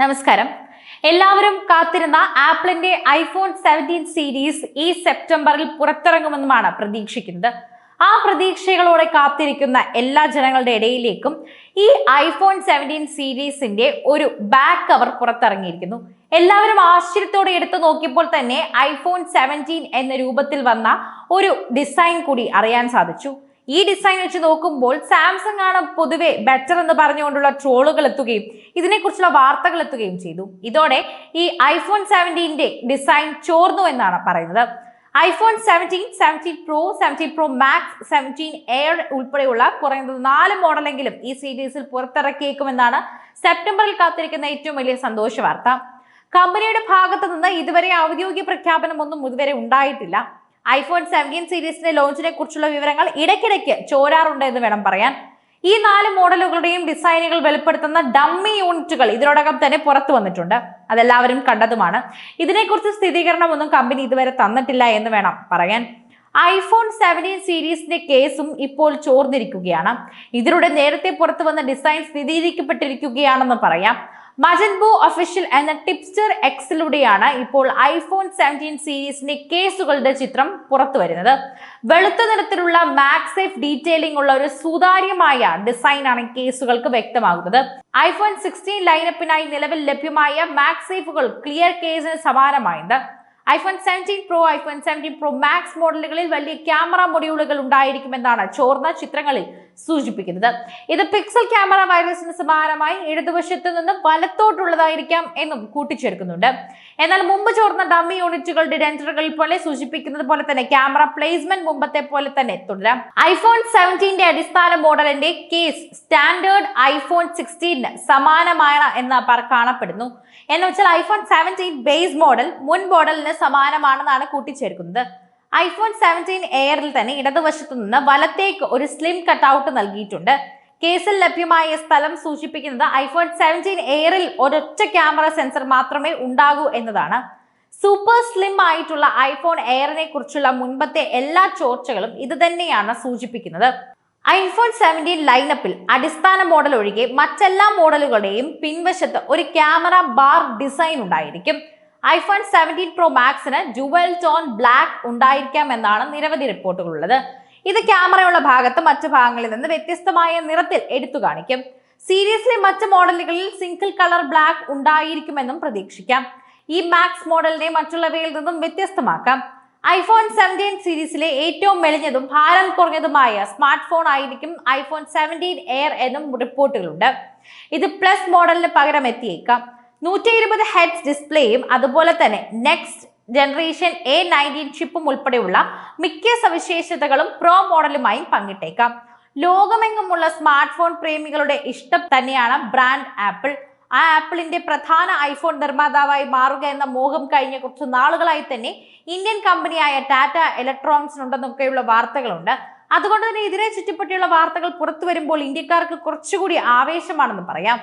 നമസ്കാരം. എല്ലാവരും കാത്തിരുന്ന ആപ്പിളിന്റെ ഐഫോൺ സെവന്റീൻ സീരീസ് ഈ സെപ്റ്റംബറിൽ പുറത്തിറങ്ങുമെന്നുമാണ് പ്രതീക്ഷിക്കുന്നത്. ആ പ്രതീക്ഷകളോടെ കാത്തിരിക്കുന്ന എല്ലാ ജനങ്ങളുടെ ഇടയിലേക്കും ഈ ഐഫോൺ സെവന്റീൻ സീരീസിന്റെ ഒരു ബാക്ക് കവർ പുറത്തിറങ്ങിയിരിക്കുന്നു. എല്ലാവരും ആശ്ചര്യത്തോടെ എടുത്തു നോക്കിയപ്പോൾ തന്നെ ഐഫോൺ സെവന്റീൻ എന്ന രൂപത്തിൽ വന്ന ഒരു ഡിസൈൻ കൂടി അറിയാൻ സാധിച്ചു. ഈ ഡിസൈൻ വെച്ച് നോക്കുമ്പോൾ സാംസങ് ആണ് പൊതുവെ ബെറ്റർ എന്ന് പറഞ്ഞുകൊണ്ടുള്ള ട്രോളുകൾ എത്തുകയും ഇതിനെക്കുറിച്ചുള്ള വാർത്തകൾ എത്തുകയും ചെയ്തു. ഇതോടെ ഈ ഐഫോൺ സെവന്റീന്റെ ഡിസൈൻ ചോർന്നു എന്നാണ് പറയുന്നത്. IPhone seventeen seventeen pro seventeen pro max seventeen air ഉൾപ്പെടെയുള്ള കുറഞ്ഞത് നാല് മോഡലെങ്കിലും ഈ സീരീസിൽ പുറത്തിറക്കിയേക്കുമെന്നാണ് സെപ്റ്റംബറിൽ കാത്തിരിക്കുന്ന ഏറ്റവും വലിയ സന്തോഷ വാർത്ത കമ്പനിയുടെ ഭാഗത്തു നിന്ന് ഇതുവരെ ഔദ്യോഗിക പ്രഖ്യാപനമൊന്നും ഇതുവരെ ഉണ്ടായിട്ടില്ല. ഐഫോൺ സെവന്റീൻ സീരീസിന്റെ ലോഞ്ചിനെ കുറിച്ചുള്ള വിവരങ്ങൾ ഇടയ്ക്കിടയ്ക്ക് ചോരാറുണ്ട് എന്ന് വേണം പറയാൻ. ഈ നാല് മോഡലുകളുടെയും ഡിസൈനുകൾ വെളിപ്പെടുത്തുന്ന ഡമ്മി യൂണിറ്റുകൾ ഇതിനോടകം തന്നെ പുറത്തു വന്നിട്ടുണ്ട്. അതെല്ലാവരും കണ്ടതുമാണ്. ഇതിനെക്കുറിച്ച് സ്ഥിരീകരണമൊന്നും കമ്പനി ഇതുവരെ തന്നിട്ടില്ല എന്ന് വേണം പറയാൻ. ഐഫോൺ സെവന്റീൻ സീരീസിന്റെ കേസും ഇപ്പോൾ ചോർന്നിരിക്കുകയാണ്. ഇതിലൂടെ നേരത്തെ പുറത്തു വന്ന ഡിസൈൻ സ്ഥിരീകരിക്കപ്പെട്ടിരിക്കുകയാണെന്ന് പറയാം. മജൻബോ ഒഫീഷ്യൽ എന്ന ടിപ്സ്റ്റർ എക്സിലൂടെയാണ് ഇപ്പോൾ ഐഫോൺ സെവന്റീൻ സീരീസിന്റെ കേസുകളുടെ ചിത്രം പുറത്തു വരുന്നത്. വെളുത്ത നിറത്തിലുള്ള മാക്സേഫ് ഡീറ്റെയിലിംഗ് ഉള്ള ഒരു സുതാര്യമായ ഡിസൈനാണ് കേസുകൾക്ക് വ്യക്തമാകുന്നത്. ഐഫോൺ സിക്സ്റ്റീൻ ലൈനപ്പിനായി നിലവിൽ ലഭ്യമായ മാക്സേഫുകൾ ക്ലിയർ കേസിന് സമാനമായത് iPhone seventeen pro iPhone seventeen pro max മോഡലുകളിൽ വലിയ ക്യാമറ മൊഡ്യൂളുകൾ ഉണ്ടായിരിക്കുമെന്നാണ് ചോർന്ന ചിത്രങ്ങളിൽ സൂചിപ്പിക്കുന്നത്. ഇത് പിക്സൽ ക്യാമറ വൈറസിന് സമാനമായി ഇടതുവശത്ത് നിന്ന് വലത്തോട്ടുള്ളതായിരിക്കാം എന്നും കൂട്ടിച്ചേർക്കുന്നുണ്ട്. എന്നാൽ മുമ്പ് ചോർന്ന ഡമ്മി യൂണിറ്റുകളുടെ ഡെന്ററുകൾ പോലെ സൂചിപ്പിക്കുന്നത് പോലെ തന്നെ ക്യാമറ പ്ലേസ്മെന്റ് മുമ്പത്തെ പോലെ തന്നെ തുടരാം. ഐഫോൺ സെവന്റീന്റെ അടിസ്ഥാന മോഡലിന്റെ കേസ് സ്റ്റാൻഡേർഡ് ഐഫോൺ സിക്സ്റ്റീന് സമാനമാണ് എന്ന് കാണപ്പെടുന്നു. എന്ന് വെച്ചാൽ ഐഫോൺ സെവന്റീൻ ബേസ് മോഡൽ മുൻ മോഡലിന് സമാനമാണെന്നാണ് കൂട്ടിച്ചേർക്കുന്നത്. ഐഫോൺ സെവന്റീൻ എയറിൽ തന്നെ ഇടതുവശത്തു നിന്ന് വലത്തേക്ക് ഒരു സ്ലിം കട്ടൗട്ട് നൽകിയിട്ടുണ്ട്. കേസിൽ ലഭ്യമായ സ്ഥലം സൂചിപ്പിക്കുന്നത് ഐഫോൺ സെവന്റീൻ എയറിൽ ഒരൊറ്റ ക്യാമറ സെൻസർ മാത്രമേ ഉണ്ടാകൂ എന്നതാണ്. സൂപ്പർ സ്ലിം ആയിട്ടുള്ള ഐഫോൺ എയറിനെ കുറിച്ചുള്ള മുൻപത്തെ എല്ലാ ചോർച്ചകളും ഇത് തന്നെയാണ് സൂചിപ്പിക്കുന്നത്. ഐഫോൺ സെവന്റീൻ ലൈനപ്പിൽ അടിസ്ഥാന മോഡൽ ഒഴികെ മറ്റെല്ലാ മോഡലുകളുടെയും പിൻവശത്ത് ഒരു ക്യാമറ ബാർ ഡിസൈൻ ഉണ്ടായിരിക്കും. ഐഫോൺ സെവന്റീൻ പ്രോ മാക്സിന് ഡുവൽ ടോൺ ബ്ലാക്ക് ഉണ്ടായിരിക്കാം എന്നാണ് നിരവധി റിപ്പോർട്ടുകളുള്ളത്. ഇത് ക്യാമറയുള്ള ഭാഗത്ത് മറ്റു ഭാഗങ്ങളിൽ നിന്ന് വ്യത്യസ്തമായ നിറത്തിൽ എടുത്തു കാണിക്കും. സീരീസിലെ മറ്റ് മോഡലുകളിൽ സിംഗിൾ കളർ ബ്ലാക്ക് ഉണ്ടായിരിക്കുമെന്നും പ്രതീക്ഷിക്കാം. ഈ മാക്സ് മോഡലിനെ മറ്റുള്ളവയിൽ നിന്നും വ്യത്യസ്തമാക്കാം. ഐഫോൺ സെവന്റീൻ സീരീസിലെ ഏറ്റവും മെലിഞ്ഞതും ഭാരം കുറഞ്ഞതുമായ സ്മാർട്ട് ഫോൺ ആയിരിക്കും ഐഫോൺ സെവന്റീൻ എയർ എന്നും റിപ്പോർട്ടുകളുണ്ട്. ഇത് പ്ലസ് മോഡലിന് പകരം എത്തിയേക്കാം. നൂറ്റി ഇരുപത് ഹെഡ്സ് ഡിസ്പ്ലേയും അതുപോലെ തന്നെ നെക്സ്റ്റ് ജനറേഷൻ എ നയന്റീൻ ചിപ്പും ഉൾപ്പെടെയുള്ള മിക്ക സവിശേഷതകളും പ്രോ മോഡലുമായും പങ്കിട്ടേക്കാം. ലോകമെങ്ങുമുള്ള സ്മാർട്ട് ഫോൺ പ്രേമികളുടെ ഇഷ്ടം തന്നെയാണ് ബ്രാൻഡ് ആപ്പിൾ. ആ ആപ്പിളിന്റെ പ്രധാന ഐഫോൺ നിർമ്മാതാവായി മാറുക എന്ന മോഹം കഴിഞ്ഞ കുറച്ച് നാളുകളായി തന്നെ ഇന്ത്യൻ കമ്പനിയായ ടാറ്റ ഇലക്ട്രോണിക്സിനുണ്ടെന്നൊക്കെയുള്ള വാർത്തകളുണ്ട്. അതുകൊണ്ട് തന്നെ ഇതിനെ ചുറ്റിപ്പറ്റിയുള്ള വാർത്തകൾ പുറത്തു വരുമ്പോൾ ഇന്ത്യക്കാർക്ക് കുറച്ചുകൂടി ആവേശമാണെന്ന് പറയാം.